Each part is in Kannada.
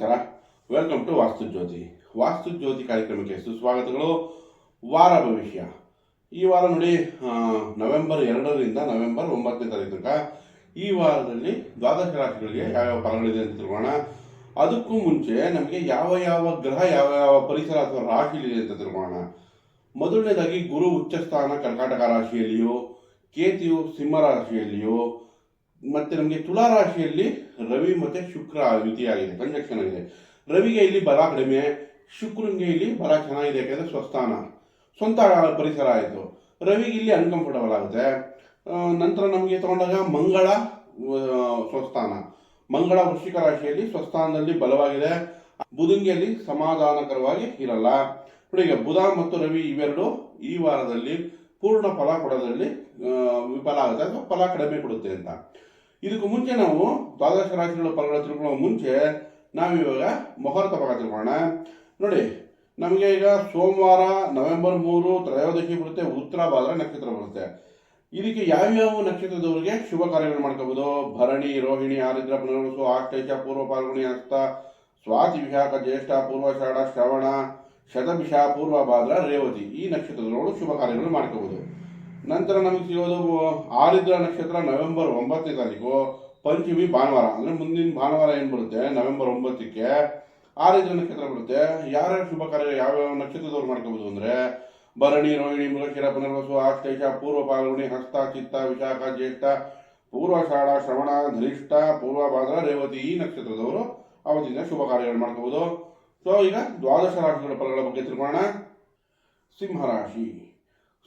ನಮಸ್ಕಾರ. ವೆಲ್ಕಮ್ ಟು ವಾಸ್ತು ಜ್ಯೋತಿ ವಾಸ್ತು ಜ್ಯೋತಿ ಕಾರ್ಯಕ್ರಮಕ್ಕೆ ಸುಸ್ವಾಗತಗಳು. ವಾರ ಭವಿಷ್ಯ. ಈ ವಾರ ನೋಡಿ ನವೆಂಬರ್ ಎರಡರಿಂದ ನವೆಂಬರ್ ಒಂಬತ್ತನೇ ತಾರೀಕು ತನಕ ಈ ವಾರದಲ್ಲಿ ದ್ವಾದಶ ರಾಶಿಗಳಿಗೆ ಯಾವ್ಯಾವ ಫಲಗಳಿದೆ ಅಂತ ತಿಳ್ಕೊಳ್ಳೋಣ. ಅದಕ್ಕೂ ಮುಂಚೆ ನಮಗೆ ಯಾವ ಯಾವ ಗ್ರಹ, ಯಾವ ಯಾವ ಪರಿಸರ ಅಥವಾ ರಾಶಿಲಿದೆ ಅಂತ ತಿಳ್ಕೊಳ್ಳೋಣ. ಮೊದಲನೇದಾಗಿ ಗುರು ಉಚ್ಚಸ್ಥಾನ ಕರ್ಕಾಟಕ ರಾಶಿಯಲ್ಲಿಯೋ, ಕೇತಿಯು, ಸಿಂಹ ರಾಶಿಯಲ್ಲಿಯೋ ಮತ್ತೆ ನಮಗೆ ತುಲಾ ರಾಶಿಯಲ್ಲಿ ರವಿ ಮತ್ತೆ ಶುಕ್ರ ಯುತಿಯಾಗಿದೆ ಕಂಜಕ್ಷನ್ ಆಗಿದೆ. ರವಿಗೆ ಇಲ್ಲಿ ಬಲ ಕಡಿಮೆ, ಶುಕ್ರನಿಗೆ ಇಲ್ಲಿ ಬಲ ಚೆನ್ನಾಗಿದೆ, ಯಾಕಂದ್ರೆ ಸ್ವಸ್ಥಾನ. ಸ್ವಂತ ಪರಿಸರ ಆಯಿತು. ರವಿಗೆ ಇಲ್ಲಿ ಅನ್ಕಂಫರ್ಟಬಲ್ ಆಗುತ್ತೆ. ನಂತರ ನಮಗೆ ತಗೊಂಡಾಗ ಮಂಗಳ ಸ್ವಸ್ಥಾನ. ಮಂಗಳ ವೃಶ್ಚಿಕ ರಾಶಿಯಲ್ಲಿ ಸ್ವಸ್ಥಾನದಲ್ಲಿ ಬಲವಾಗಿದೆ. ಬುಧಂಗಿಯಲ್ಲಿ ಸಮಾಧಾನಕರವಾಗಿ ಇರಲ್ಲ. ಈಗ ಬುಧ ಮತ್ತು ರವಿ ಇವೆರಡು ಈ ವಾರದಲ್ಲಿ ಪೂರ್ಣ ಫಲ ಕೊಡೋದ್ರಲ್ಲಿ ವಿಫಲ ಆಗುತ್ತೆ ಅಥವಾ ಫಲ ಕಡಿಮೆ ಕೊಡುತ್ತೆ ಅಂತ. ಇದಕ್ಕೂ ಮುಂಚೆ ನಾವು ದ್ವಾದಶ ರಾಶಿಗಳ ಫಲಗಳ ತಿಳ್ಕೊಳ್ಳೋ ಮುಂಚೆ ನಾವಿವಾಗ ಮುಹೂರ್ತ ಭಾಗ ತಿಳ್ಕೊಳ್ಳೋಣ. ನೋಡಿ, ನಮಗೆ ಈಗ ಸೋಮವಾರ ನವೆಂಬರ್ ಮೂರು ತ್ರಯೋದಶಿ ಬರುತ್ತೆ, ಉತ್ತರ ಭಾದ್ರ ನಕ್ಷತ್ರ ಬರುತ್ತೆ. ಇದಕ್ಕೆ ಯಾವ್ಯಾವ ನಕ್ಷತ್ರದವರಿಗೆ ಶುಭ ಕಾರ್ಯಗಳು ಮಾಡ್ಕೋಬಹುದು ಭರಣಿ, ರೋಹಿಣಿ, ಆರಿದ್ರ, ಪುನರ್ವಸು ಆಶ್ಲೇಷ ಪೂರ್ವ ಪಾಲ್ಗುಣಿ, ಅಸ್ತ, ಸ್ವಾತಿ, ವಿಶಾಖ, ಜ್ಯೇಷ್ಠ ಪೂರ್ವಷಾಢ ಶ್ರವಣ, ಶತಭಿಷ, ಪೂರ್ವ ಭಾದ್ರ, ರೇವತಿ. ಈ ನಕ್ಷತ್ರದವರು ಶುಭ ಕಾರ್ಯಗಳು ಮಾಡ್ಕೋಬಹುದು ನಂತರ ನಮಗೆ ಸಿಗೋದು ಆರಿದ್ರ ನಕ್ಷತ್ರ ನವೆಂಬರ್ ಒಂಬತ್ತನೇ ತಾರೀಕು, ಪಂಚಮಿ ಭಾನುವಾರ, ಅಂದ್ರೆ ಮುಂದಿನ ಭಾನುವಾರ ಏನು ಬರುತ್ತೆ? ನವೆಂಬರ್ ಒಂಬತ್ತಕ್ಕೆ ಆರಿದ್ರ ನಕ್ಷತ್ರ ಬರುತ್ತೆ. ಯಾರ್ಯಾರು ಶುಭ ಕಾರ್ಯ, ಯಾವ್ಯಾವ ನಕ್ಷತ್ರದವ್ರು ಮಾಡ್ಕೋಬೋದು ಅಂದ್ರೆ, ಭರಣಿ, ರೋಹಿಣಿ, ಮೃಗಶಿರ, ಪುನರ್ವಸು ಆಶ್ಲೇಷ ಪೂರ್ವ ಪಾಲ್ಗುಣಿ, ಹಸ್ತ, ಚಿತ್ತ, ವಿಶಾಖ, ಜ್ಯೇಷ್ಠ ಪೂರ್ವಷಾಢ ಶ್ರವಣ, ಧನಿಷ್ಠ, ಪೂರ್ವ ಭಾದ್ರ, ರೇವತಿ ಈ ನಕ್ಷತ್ರದವರು ಅವತ್ತಿನ ಶುಭ ಕಾರ್ಯಗಳು ಮಾಡ್ಕೋಬೋದು. ಸೊ ಈಗ ದ್ವಾದಶ ರಾಶಿಗಳ ಫಲಗಳ ಬಗ್ಗೆ ತಿಳ್ಕೊಳ್ಳೋಣ. ಸಿಂಹರಾಶಿ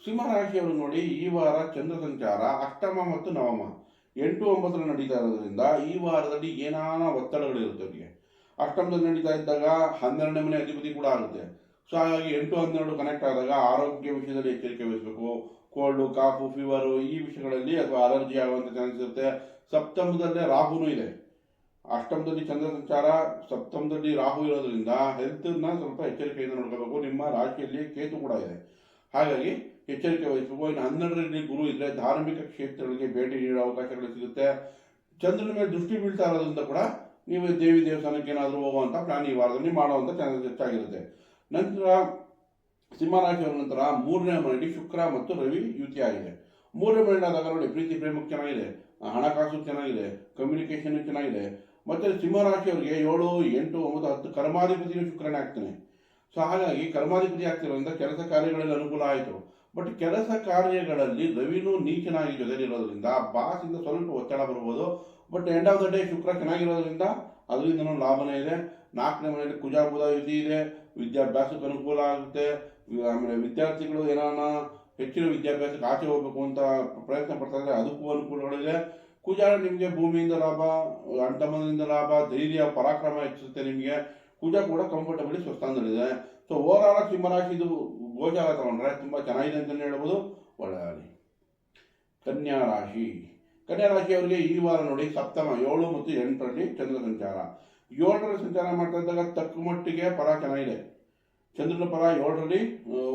ಸಿಂಹರಾಶಿಯವರು ನೋಡಿ ಈ ವಾರ ಚಂದ್ರ ಸಂಚಾರ ಅಷ್ಟಮ ಮತ್ತು ನವಮ. ಎಂಟು ಒಂಬತ್ತರ ನಡೀತಾ ಇರೋದ್ರಿಂದ ಈ ವಾರದಲ್ಲಿ ಏನಾನ ಒತ್ತಡಗಳಿರುತ್ತೆ ಅವರಿಗೆ ಅಷ್ಟಮದಲ್ಲಿ ನಡೀತಾ ಇದ್ದಾಗ ಹನ್ನೆರಡನೇ ಮನೆ ಅಧಿಪತಿ ಕೂಡ ಆಗುತ್ತೆ. ಸೊ, ಹಾಗಾಗಿ ಎಂಟು ಹನ್ನೆರಡು ಕನೆಕ್ಟ್ ಆದಾಗ ಆರೋಗ್ಯ ವಿಷಯದಲ್ಲಿ ಎಚ್ಚರಿಕೆ ವಹಿಸಬೇಕು. ಕೋಲ್ಡು ಕಾಫು ಫೀವರು ಈ ವಿಷಯಗಳಲ್ಲಿ ಅಥವಾ ಅಲರ್ಜಿ ಆಗುವಂಥ ಚಾನ್ಸ್ ಇರುತ್ತೆ. ಸಪ್ತಮದಲ್ಲೇ ರಾಹುನೂ ಇದೆ. ಅಷ್ಟಮದಲ್ಲಿ ಚಂದ್ರ ಸಂಚಾರ, ಸಪ್ತಮದಲ್ಲಿ ರಾಹು ಇರೋದ್ರಿಂದ ಹೆಲ್ತ್ನ ಸ್ವಲ್ಪ ಎಚ್ಚರಿಕೆಯಿಂದ ನೋಡ್ಕೋಬೇಕು. ನಿಮ್ಮ ರಾಶಿಯಲ್ಲಿ ಕೇತು ಕೂಡ ಇದೆ. ಹಾಗಾಗಿ ಎಚ್ಚರಿಕೆ ವಹಿಸಬೇಕು ಇನ್ನು ಹನ್ನೆರಡರಲ್ಲಿ ಗುರು ಇದ್ರೆ ಧಾರ್ಮಿಕ ಕ್ಷೇತ್ರಗಳಿಗೆ ಭೇಟಿ ನೀಡೋ ಅವಕಾಶಗಳು ಸಿಗುತ್ತೆ. ಚಂದ್ರನ ಮೇಲೆ ದೃಷ್ಟಿ ಬೀಳ್ತಾ ಇರೋದ್ರಿಂದ ಕೂಡ ನೀವು ದೇವಿ ದೇವಸ್ಥಾನಕ್ಕೆ ಏನಾದರೂ ಹೋಗುವಂಥ ಪ್ಲಾನ್ ಈ ವಾರದಲ್ಲಿ ಮಾಡುವಂಥ ಚಾನ್ಸಸ್ ಹೆಚ್ಚಾಗಿರುತ್ತೆ. ನಂತರ ಸಿಂಹರಾಶಿಯ ನಂತರ ಮೂರನೇ ಮನೆಯಲ್ಲಿ ಶುಕ್ರ ಮತ್ತು ರವಿ ಯುತಿ ಆಗಿದೆ ಮೂರನೇ ಮನೆಯಲ್ಲಿ ಆದಾಗ ನೋಡಿ, ಪ್ರೀತಿ ಪ್ರೇಮಕ್ಕೆ ಚೆನ್ನಾಗಿದೆ. ಹಣಕಾಸು ಚೆನ್ನಾಗಿದೆ. ಕಮ್ಯುನಿಕೇಷನ್ ಚೆನ್ನಾಗಿದೆ. ಮತ್ತೆ ಸಿಂಹರಾಶಿಯವರಿಗೆ ಏಳು, ಎಂಟು, ಒಂಬತ್ತು, ಹತ್ತು ಕರ್ಮಾಧಿಪತಿಯು ಶುಕ್ರನೇ ಆಗ್ತಾನೆ. ಸೊ ಹಾಗಾಗಿ ಕರ್ಮಾಧಿಪತಿ ಆಗ್ತಿರೋದ್ರಿಂದ ಕೆಲಸ ಕಾರ್ಯಗಳಲ್ಲಿ ಅನುಕೂಲ ಆಯಿತು. ಬಟ್ ಕೆಲಸ ಕಾರ್ಯಗಳಲ್ಲಿ ರವಿನೂ ನೀಚನಾಗಿ ಜೊತೆಲಿರೋದ್ರಿಂದ ಬಾಸಿಂದ ಸ್ವಲ್ಪ ಒತ್ತಡ ಬರ್ಬೋದು. But end of the day Shukra ಚೆನ್ನಾಗಿರೋದ್ರಿಂದ, ಅದರಿಂದನೂ ಲಾಭನೇ ಇದೆ. ನಾಲ್ಕನೇ ಮನೆಯಲ್ಲಿ ಕುಜಾ ಬುಧ ಯುತಿ ಇದೆ. ವಿದ್ಯಾಭ್ಯಾಸಕ್ಕೆ ಅನುಕೂಲ ಆಗುತ್ತೆ. ಆಮೇಲೆ ವಿದ್ಯಾರ್ಥಿಗಳು ಏನಾನ ಹೆಚ್ಚಿನ ವಿದ್ಯಾಭ್ಯಾಸಕ್ಕೆ ಆಚೆ ಹೋಗ್ಬೇಕು ಅಂತ ಪ್ರಯತ್ನ ಪಡ್ತಾ ಅದಕ್ಕೂ ಅನುಕೂಲಗಳಿದೆ. ಕುಜಾರ ನಿಮಗೆ ಭೂಮಿಯಿಂದ ಲಾಭ, ಅಂಟಮನದಿಂದ ಲಾಭ, ಧೈರ್ಯ, ಪರಾಕ್ರಮ ಹೆಚ್ಚಿಸುತ್ತೆ ನಿಮಗೆ. ಕುಜ ಕೂಡ ಕಂಫರ್ಟಬಲಿ ಸ್ವಸ್ಥಾನದಲ್ಲಿದೆ ಸೊ ಓವರ್ ಆಲ್ ಸಿಂಹರಾಶಿದು ಗೋಚಾರ ತಗೊಂಡ್ರೆ ತುಂಬ ಚೆನ್ನಾಗಿದೆ ಅಂತಲೇ ಹೇಳ್ಬೋದು. ಒಳ್ಳೆಯದಾಗಲಿ ಕನ್ಯಾ ರಾಶಿ. ಕನ್ಯಾ ರಾಶಿಯವರಿಗೆ ಈ ವಾರ ನೋಡಿ ಸಪ್ತಮ, ಏಳು ಮತ್ತು ಎಂಟರಲ್ಲಿ ಚಂದ್ರ ಸಂಚಾರ. ಏಳರಲ್ಲಿ ಸಂಚಾರ ಮಾಡ್ತಾ ಇದ್ದಾಗ ತಕ್ಕ ಮಟ್ಟಿಗೆ ಪರ ಚೆನ್ನಾಗಿದೆ. ಚಂದ್ರನ ಪರ ಏಳರಲ್ಲಿ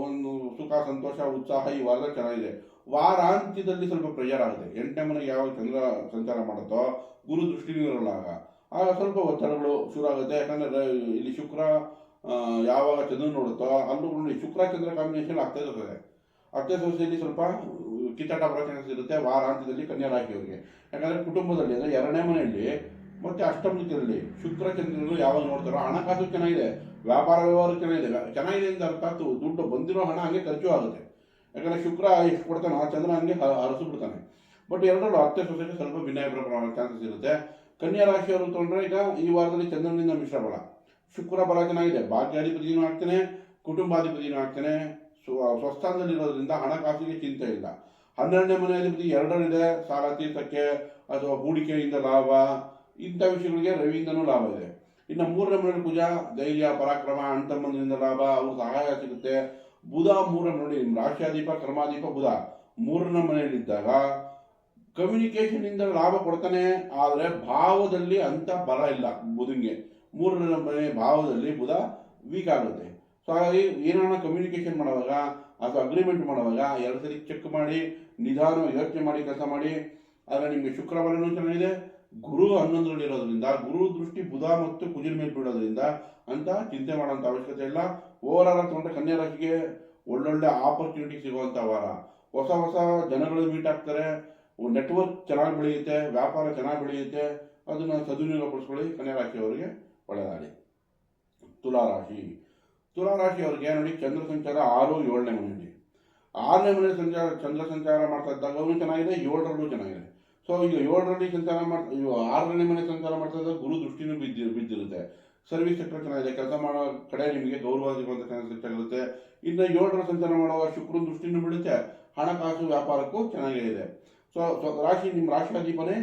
ಒಂದು ಸುಖ, ಸಂತೋಷ, ಉತ್ಸಾಹ ಈ ವಾರದಲ್ಲಿ ಚೆನ್ನಾಗಿದೆ. ವಾರಾಂತ್ಯದಲ್ಲಿ ಸ್ವಲ್ಪ ಪ್ರೆಷರ್ ಆಗುತ್ತೆ. ಎಂಟನೇ ಮನೆಗೆ ಯಾವಾಗ ಚಂದ್ರ ಸಂಚಾರ ಮಾಡುತ್ತೋ, ಗುರು ದೃಷ್ಟಿನೂ ಇರೋಲ್ಲ ಆಗ. ಆಗ ಸ್ವಲ್ಪ ಒತ್ತಡಗಳು ಶುರು ಆಗುತ್ತೆ ಯಾಕಂದ್ರೆ ಇಲ್ಲಿ ಶುಕ್ರ ಯಾವಾಗ ಚಂದ್ರ ನೋಡುತ್ತೋ ಅಲ್ಲೂ ನೋಡಿ ಶುಕ್ರ ಚಂದ್ರ ಕಾಂಬಿನೇಷನ್ ಆಗ್ತಾ ಇರ್ತದೆ. ಅತ್ತೆ ಸೊಸೆಯಲ್ಲಿ ಸ್ವಲ್ಪ ಕಿತ್ತಾಟ ಬರೋ ಚಾನ್ಸ್ ಇರುತ್ತೆ ವಾರಾಂತ್ಯದಲ್ಲಿ ಕನ್ಯಾ ರಾಶಿಯವರಿಗೆ. ಯಾಕಂದರೆ ಕುಟುಂಬದಲ್ಲಿ ಅಂದರೆ ಎರಡನೇ ಮನೆಯಲ್ಲಿ ಮತ್ತು ಅಷ್ಟಮದಲ್ಲಿ ಶುಕ್ರ ಚಂದ್ರರು ಯಾವಾಗ ನೋಡ್ತಾರೋ ಹಣಕಾಸು ಚೆನ್ನಾಗಿದೆ, ವ್ಯಾಪಾರ ವ್ಯವಹಾರ ಚೆನ್ನಾಗಿದೆ. ಚೆನ್ನಾಗಿದೆ ಅಂತ ಅರ್ಥ ಆಯ್ತು ದುಡ್ಡು ಬಂದಿರೋ ಹಣ ಹಂಗೆ ಖರ್ಚು ಆಗುತ್ತೆ. ಯಾಕಂದರೆ ಶುಕ್ರ ಎಷ್ಟು ಕೊಡ್ತಾನೋ ಆ ಚಂದ್ರ ಹಂಗೆ ಹರಸು ಬಿಡ್ತಾನೆ. ಬಟ್ ಎರಡರಲ್ಲೂ ಅತ್ತೆ ಸೊಸೆಗೆ ಸ್ವಲ್ಪ ಭಿನ್ನಾಭಿಪ್ರಾಯ ಚಾನ್ಸಸ್ ಇರುತ್ತೆ. ಕನ್ಯಾ ರಾಶಿಯವರು ತೊಂದರೆ ಈಗ ಈ ವಾರದಲ್ಲಿ ಚಂದ್ರನಿಂದ ಮಿಶ್ರ ಬಲ. ಶುಕ್ರ ಬಲ ಚೆನ್ನಾಗಿದೆ ಭಾಗ್ಯಾಧಿಪತಿನೂ ಆಗ್ತಾನೆ ಕುಟುಂಬಾಧಿಪತಿನೂ ಆಗ್ತಾನೆ ಸ್ವ- ಸ್ವಸ್ಥಾನದಲ್ಲಿರೋದ್ರಿಂದ ಹಣಕಾಸಿಗೆ ಚಿಂತೆ ಇಲ್ಲ. ಹನ್ನೆರಡನೇ ಮನೆ ಅಧಿಪತಿ ಎರಡರಿದೆ ಸಾಲ ತೀರ್ಥಕ್ಕೆ ಅಥವಾ ಹೂಡಿಕೆಯಿಂದ ಲಾಭ. ಇಂಥ ವಿಷಯಗಳಿಗೆ ರವಿಯಿಂದನೂ ಲಾಭ ಇದೆ. ಇನ್ನು ಮೂರನೇ ಮನೆಯಲ್ಲಿ ಪೂಜಾ, ಧೈರ್ಯ, ಪರಾಕ್ರಮ ಅಣ್ತಮ್ಮನಿಂದ ಲಾಭ ಅವ್ರ ಸಹಾಯ ಸಿಗುತ್ತೆ. ಬುಧ ಮೂರನೇ ನೋಡಿ ರಾಶಿಯಾದೀಪ ಕರ್ಮಾದೀಪ ಬುಧ. ಮೂರನೇ ಮನೆಯಲ್ಲಿದ್ದಾಗ ಕಮ್ಯುನಿಕೇಶನ್ ಇಂದ ಲಾಭ ಕೊಡ್ತಾನೆ, ಆದರೆ ಭಾವದಲ್ಲಿ ಅಂತ ಬಲ ಇಲ್ಲ ಬುಧಂಗೆ. ಮೂರನೇ ಭಾವದಲ್ಲಿ ಬುಧ ವೀಕ್ ಆಗುತ್ತೆ. ಸೊ ಹಾಗಾಗಿ ಏನಾರ ಕಮ್ಯುನಿಕೇಶನ್ ಮಾಡುವಾಗ ಅಥವಾ ಅಗ್ರಿಮೆಂಟ್ ಮಾಡುವಾಗ ಎರಡು ಸರಿ ಚೆಕ್ ಮಾಡಿ ನಿಧಾನ ಯೋಚನೆ ಮಾಡಿ, ಕೆಲಸ ಮಾಡಿ. ಆದರೆ ನಿಮಗೆ ಶುಕ್ರವಾರನೂ ಚೆನ್ನಾಗಿದೆ ಗುರು ಹನ್ನೊಂದರಲ್ಲಿ ಇರೋದ್ರಿಂದ, ಗುರು ದೃಷ್ಟಿ ಬುಧ ಮತ್ತು ಕುಜಿನ ಮೇಲೆ ಬೀಳೋದ್ರಿಂದ ಅಂತ ಚಿಂತೆ ಮಾಡೋಂಥ ಅವಶ್ಯಕತೆ ಇಲ್ಲ. ಓವರ್ ಆಲ್ ತಗೊಂಡ್ರೆ ಕನ್ಯಾ ರಾಶಿಗೆ ಒಳ್ಳೊಳ್ಳೆ ಆಪರ್ಚುನಿಟಿ ಸಿಗುವಂಥ ವಾರ. ಹೊಸ ಹೊಸ ಜನಗಳು ಮೀಟ್ ಆಗ್ತಾರೆ. ನೆಟ್ವರ್ಕ್ ಚೆನ್ನಾಗಿ ಬೆಳೆಯುತ್ತೆ, ವ್ಯಾಪಾರ ಚೆನ್ನಾಗಿ ಬೆಳೆಯುತ್ತೆ, ಅದನ್ನು ಸದುಪಯೋಗಪಡಿಸ್ಕೊಳ್ಳಿ ಕನ್ಯಾ ರಾಶಿಯವರಿಗೆ ಒಳ್ಳೆಯದಾಗಲಿ ತುಲಾ ರಾಶಿ. ತುಲಾ ರಾಶಿಯವರಿಗೆ ನೋಡಿ ಚಂದ್ರ ಸಂಚಾರ ಆರು, ಏಳನೇ ಮನೆಯಲ್ಲಿ. ಆರನೇ ಮನೆ ಸಂಚಾರ, ಚಂದ್ರ ಸಂಚಾರ ಮಾಡ್ತಾ ಅವನು ಚೆನ್ನಾಗಿದೆ, ಏಳರಲ್ಲೂ ಚೆನ್ನಾಗಿದೆ. ಸೊ ಈಗ ಏಳರಲ್ಲಿ ಸಂಚಾರ ಮಾಡ್ತಾ ಆರನೇ ಮನೆ ಸಂಚಾರ ಮಾಡ್ತಾ ಇದ್ದಾಗ ಗುರು ದೃಷ್ಟಿನೂ ಬಿದ್ದಿ, ಬಿದ್ದಿರುತ್ತೆ. ಸರ್ವಿಸ್ ಸೆಕ್ಟರ್ ಚೆನ್ನಾಗಿದೆ, ಕೆಲಸ ಮಾಡೋ ಕಡೆ ನಿಮಗೆ ಗೌರವ ಸಿಗುವಂಥ ಚಾನ್ಸ್ ಹೆಚ್ಚಾಗಿರುತ್ತೆ ಇನ್ನು ಏಳರ ಸಂಚಾರ ಮಾಡುವ ಶುಕ್ರ ದೃಷ್ಟಿನೂ ಬೀಳುತ್ತೆ, ಹಣಕಾಸು ವ್ಯಾಪಾರಕ್ಕೂ ಚೆನ್ನಾಗೇ ಇದೆ. ಸೊ ರಾಶಿ, ನಿಮ್ಮ ರಾಶಿಯಾಧಿಪನೇ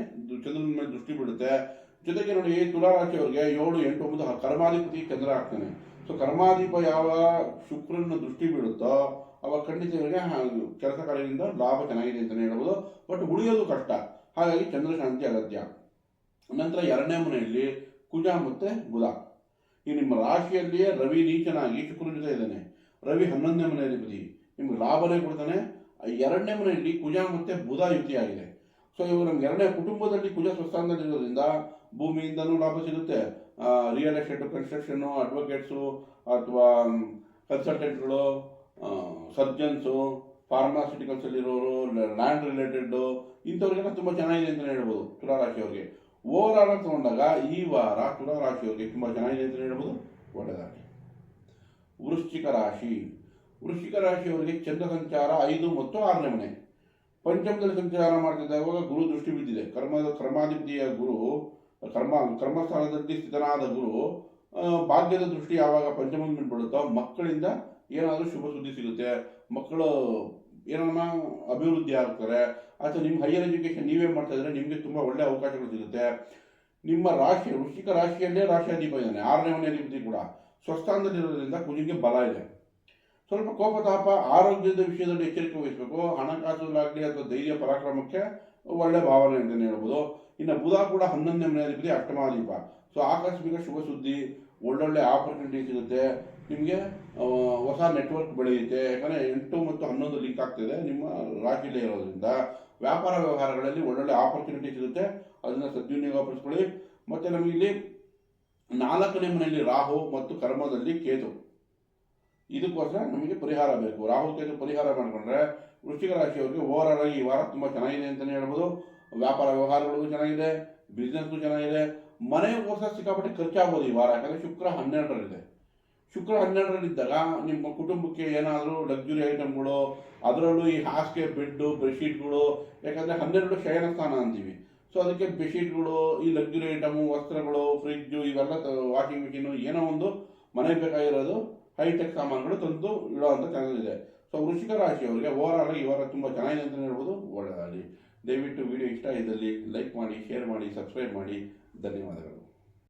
ಚಂದ್ರನ ಮೇಲೆ ದೃಷ್ಟಿ ಬೀಳುತ್ತೆ ಜೊತೆಗೆ ನೋಡಿ, ತುಲಾ ರಾಶಿಯವರಿಗೆ ಏಳು, ಎಂಟು, ಒಂಬತ್ತು ಕರ್ಮಾಧಿಪತಿ ಚಂದ್ರ ಆಗ್ತಾನೆ. ಸೊ ಕರ್ಮಾಧಿಪ ಯಾವ ಶುಕ್ರನ ದೃಷ್ಟಿ ಬೀಳುತ್ತೋ, ಅವಾಗ ಖಂಡಿತ ಇವರಿಗೆ ಕೆಲಸ ಕಾರ್ಯದಿಂದ ಲಾಭ ಚೆನ್ನಾಗಿದೆ ಅಂತಲೇ ಹೇಳ್ಬೋದು. ಬಟ್ ಉಳಿಯೋದು ಕಷ್ಟ. ಹಾಗಾಗಿ ಚಂದ್ರ ಶಾಂತಿ ಅಗತ್ಯ. ನಂತರ ಎರಡನೇ ಮನೆಯಲ್ಲಿ ಕುಜ ಮತ್ತೆ ಬುಧ. ಈ ನಿಮ್ಮ ರಾಶಿಯಲ್ಲಿಯೇ ರವಿ ನೀಚನಾಗಿ ಶುಕ್ರನ ಜೊತೆ ಇದ್ದಾನೆ. ರವಿ ಹನ್ನೊಂದನೇ ಮನೆಯಲ್ಲಿ ನಿಮ್ಗೆ ಲಾಭನೇ ಕೊಡ್ತಾನೆ. ಎರಡನೇ ಮನೆಯಲ್ಲಿ ಕುಜ ಮತ್ತೆ ಬುಧ ಯುತಿಯಾಗಿದೆ. ಸೊ ಇವರು ನಮ್ಗೆ ಎರಡನೇ ಕುಟುಂಬದಲ್ಲಿ ಕುಜ ಸ್ವಸ್ಥಾನದಲ್ಲಿರೋದ್ರಿಂದ ಭೂಮಿಯಿಂದನೂ ಲಾಭ ಸಿಗುತ್ತೆ. ರಿಯಲ್ ಎಸ್ಟೇಟ್ ಕನ್ಸ್ಟ್ರಕ್ಷನು ಅಡ್ವೊಕೇಟ್ಸು ಅಥವಾ ಕನ್ಸಲ್ಟೆಂಟ್ಗಳು ಸರ್ಜನ್ಸು ಫಾರ್ಮಾಸ್ಯೂಟಿಕಲ್ಸಲ್ಲಿರೋರು ಲ್ಯಾಂಡ್ ರಿಲೇಟೆಡ್ ಇಂಥವ್ರಿಗೆಲ್ಲ ತುಂಬ ಚೆನ್ನಾಗಿದೆ ಅಂತಲೇ ಹೇಳ್ಬೋದು ತುಲಾರಾಶಿಯವ್ರಿಗೆ ಓವರ್ ಆಲ್ ತಗೊಂಡಾಗ ಈ ವಾರ ತುಲಾರಾಶಿಯವ್ರಿಗೆ ತುಂಬ ಚೆನ್ನಾಗಿದೆ ಅಂತಲೇ ಹೇಳ್ಬೋದು. ಒಳ್ಳೆಯದಾಗಿ ವೃಶ್ಚಿಕ ರಾಶಿ. ವೃಶ್ಚಿಕ ರಾಶಿಯವರಿಗೆ ಚಂದ್ರ ಸಂಚಾರ ಐದು ಮತ್ತು ಆರನೇ ಮನೆ. ಪಂಚಮದಲ್ಲಿ ಸಂಚಾರ ಮಾಡ್ತಿದ್ದಾಗ ಗುರು ದೃಷ್ಟಿ ಬಿದ್ದಿದೆ. ಕರ್ಮದ ಕರ್ಮಾಧಿಪತಿಯ ಗುರು, ಕರ್ಮ, ಕರ್ಮಸ್ಥಾನದಲ್ಲಿ ಸ್ಥಿತನಾದ ಗುರು ಭಾಗ್ಯದ ದೃಷ್ಟಿ ಯಾವಾಗ ಪಂಚಮದ ಮೇಲೆ ಬೀಳುತ್ತೋ ಮಕ್ಕಳಿಂದ ಏನಾದರೂ ಶುಭ ಸುದ್ದಿ ಸಿಗುತ್ತೆ. ಮಕ್ಕಳು ಏನನ್ನ ಅಭಿವೃದ್ಧಿ ಆಗ್ತಾರೆ. ಅಥವಾ ನಿಮ್ಮ ಹೈಯರ್ ಎಜುಕೇಶನ್ ನೀವೇ ಮಾಡ್ತಾ ಇದ್ರೆ ನಿಮಗೆ ತುಂಬ ಒಳ್ಳೆ ಅವಕಾಶಗಳು ಸಿಗುತ್ತೆ. ನಿಮ್ಮ ರಾಶಿ, ವೃಶ್ಚಿಕ ರಾಶಿಯಲ್ಲೇ ರಾಶಿಯಾಧಿಪ ಇದ್ದಾನೆ. ಆರನೇ ಮನೆ ಅಧಿಪತಿ ಕೂಡ. ಸ್ವಸ್ಥಾನದಲ್ಲಿರೋದ್ರಿಂದ ಕುಜಿಗೆ ಬಲ ಇದೆ. ಸ್ವಲ್ಪ ಕೋಪತಾಪ, ಆರೋಗ್ಯದ ವಿಷಯದಲ್ಲಿ ಎಚ್ಚರಿಕೆ ವಹಿಸಬೇಕು. ಹಣಕಾಸಲ್ಲಾಗಲಿ ಅಥವಾ ಧೈರ್ಯ ಪರಾಕ್ರಮಕ್ಕೆ ಒಳ್ಳೆ ಭಾವನೆ ಅಂತಲೇ ಹೇಳ್ಬೋದು. ಇನ್ನು ಬುಧ ಕೂಡ ಹನ್ನೊಂದನೇ ಮನೆಯಲ್ಲಿ ಅಷ್ಟಮಾದೀಪ ಸೊ ಆಕಸ್ಮಿಕ ಶುಭ ಸುದ್ದಿ, ಒಳ್ಳೊಳ್ಳೆ ಆಪರ್ಚುನಿಟಿ ಸಿಗುತ್ತೆ. ನಿಮಗೆ ಹೊಸ ನೆಟ್ವರ್ಕ್ ಬೆಳೆಯುತ್ತೆ. ಯಾಕಂದರೆ ಎಂಟು ಮತ್ತು ಹನ್ನೊಂದು ಲಿಂಕ್ ಆಗ್ತಿದೆ ನಿಮ್ಮ ರಾಶಿಲೇ ಇರೋದ್ರಿಂದ. ವ್ಯಾಪಾರ ವ್ಯವಹಾರಗಳಲ್ಲಿ ಒಳ್ಳೊಳ್ಳೆ ಆಪರ್ಚುನಿಟಿ ಸಿಗುತ್ತೆ. ಅದನ್ನು ಸದ್ವಿನಿಯೋಗಪಡಿಸ್ಕೊಳ್ಳಿ. ಮತ್ತು ನಮಗಿಲ್ಲಿ ನಾಲ್ಕನೇ ಮನೆಯಲ್ಲಿ ರಾಹು ಮತ್ತು ಕರ್ಮದಲ್ಲಿ ಕೇತು. ಇದಕ್ಕೋಸ್ಕರ ನಮಗೆ ಪರಿಹಾರ ಬೇಕು. ರಾಹು ಕೇತು ಪರಿಹಾರ ಮಾಡಿಕೊಂಡ್ರೆ ವೃಶ್ಚಿಕ ರಾಶಿಯವರಿಗೆ ಓವರ್ ಆಲ್ ಆಗಿ ಈ ವಾರ ತುಂಬ ಚೆನ್ನಾಗಿದೆ ಅಂತಲೇ ಹೇಳ್ಬೋದು. ವ್ಯಾಪಾರ ವ್ಯವಹಾರಗಳಿಗೂ ಚೆನ್ನಾಗಿದೆ ಬಿಸ್ನೆಸ್ಗೂ ಚೆನ್ನಾಗಿದೆ. ಮನೆಗೋಸ್ಕರ ಸಿಕ್ಕಾಪಟ್ಟೆ ಖರ್ಚಾಗ್ಬೋದು ಈ ವಾರ. ಯಾಕಂದರೆ ಶುಕ್ರ ಹನ್ನೆರಡರಲ್ಲಿದೆ. ಶುಕ್ರ ಹನ್ನೆರಡರಲ್ಲಿದ್ದಾಗ ನಿಮ್ಮ ಕುಟುಂಬಕ್ಕೆ ಏನಾದರೂ ಲಕ್ಸುರಿ ಐಟಮ್ಗಳು ಅದರಲ್ಲೂ ಈ ಹಾಸಿಗೆ ಬೆಡ್ಡು ಬೆಡ್ಶೀಟ್ಗಳು ಯಾಕಂದರೆ ಹನ್ನೆರಡು ಶಯನ ಸ್ಥಾನ ಅಂತೀವಿ. ಸೊ ಅದಕ್ಕೆ ಬೆಡ್ಶೀಟ್ಗಳು ಈ ಲಕ್ಸುರಿ ಐಟಮು ವಸ್ತ್ರಗಳು ಫ್ರಿಜ್ಜು ಇವೆಲ್ಲ ವಾಷಿಂಗ್ ಮಿಷಿನು ಏನೋ ಒಂದು ಮನೆಗೆ ಬೇಕಾಗಿರೋದು ಹೈಟೆಕ್ ಸಾಮಾನುಗಳು ತಂದು ಇಡುವಂಥ ಚಾನಲ್ ಇದೆ. ಸೊ ವೃಶ್ಚಿಕ ರಾಶಿಯವರಿಗೆ ಓವರ್ ಆಲ್ ಈ ವಾರ ತುಂಬ ಚೆನ್ನಾಗಿದೆ ಅಂತ ಹೇಳ್ಬೋದು. ಒಳ್ಳೆಯದಾಗಲಿ ದಯವಿಟ್ಟು ವಿಡಿಯೋ ಇಷ್ಟ ಇದ್ದಲ್ಲಿ ಲೈಕ್ ಮಾಡಿ ಶೇರ್ ಮಾಡಿ ಸಬ್ಸ್ಕ್ರೈಬ್ ಮಾಡಿ. ಧನ್ಯವಾದಗಳು.